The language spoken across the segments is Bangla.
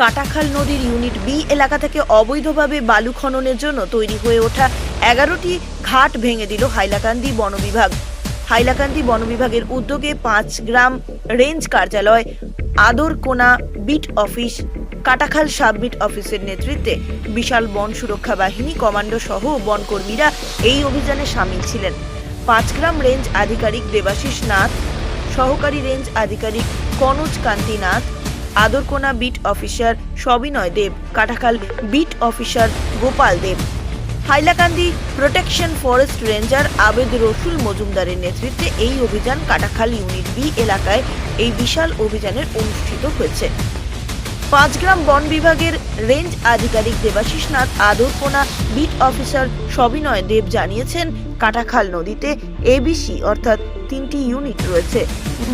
কাটাখাল নদীর ইউনিট বি এলাকা থেকে অবৈধভাবে বালু খননের জন্য তৈরি হয়ে ওঠা এগারোটি ঘাট ভেঙে দিল হাইলাকান্দি বন বিভাগ। হাইলাকান্দি বন বিভাগের উদ্যোগে পাঁচ গ্রাম রেঞ্জ কার্যালয়, আদরকোনা বিট অফিস, কাটাখাল সাবমিট অফিসের নেতৃত্বে বিশাল বন সুরক্ষা বাহিনী, কমান্ডো সহ বনকর্মীরা এই অভিযানে সামিল ছিলেন। পাঁচগ্রাম রেঞ্জ আধিকারিক দেবাশিস নাথ, সহকারী রেঞ্জ আধিকারিক Kanaj Kanti Nath Adarkona beat officer Sabinoy Deb, Katakhal beat officer Gopal Deb. Hailakandi protection forest ranger Abed Rasul মজুমদারের নেতৃত্বে এই অভিযান কাটাখাল ইউনিট বি এলাকায় এই বিশাল অভিযানের অনুষ্ঠিত হয়েছে। পাঁচগ্রাম বন বিভাগের রেঞ্জ আধিকারিক দেবাশিস নাথ আদরপোনা বিট অফিসার সবিনয় দেব জানিয়েছেন, কাটাখাল নদীতে এবিসি অর্থাৎ তিনটি ইউনিট রয়েছে।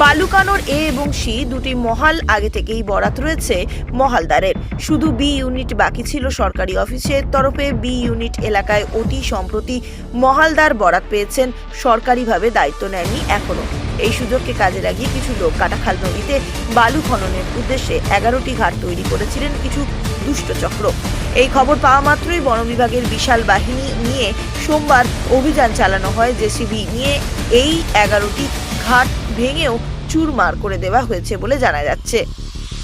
বালুকানোর এ এবং সি দুটি মহাল আগে থেকেই বরাত রয়েছে মহালদারের। শুধু বি ইউনিট বাকি ছিল সরকারি অফিসের তরফে, বি ইউনিট এলাকায় অতি সম্প্রতি মহালদার বরাত পেয়েছেন, সরকারিভাবে দায়িত্ব নেয়নি এখনও এই সুযোগকে কাজে লাগিয়ে কিছু লোক কাটাখাল নদীতে বালু খননের উদ্দেশ্যে এগারোটি ঘাট তৈরি করেছিলেন কিছু দুষ্ট চক্র। এই খবর পাওয়া মাত্রই বন বিভাগের বিশাল বাহিনী নিয়ে সোমবার অভিযান চালানো হয় জেসিবি নিয়ে। এই এগারোটি ঘাট ভেঙেও চুরমার করে দেওয়া হয়েছে বলে জানা যাচ্ছে,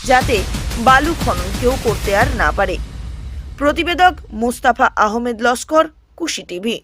যাতে বালু খনন কেউ করতে আর না পারে। প্রতিবেদক মুস্তাফা আহমেদ লস্কর, কুশি টিভি।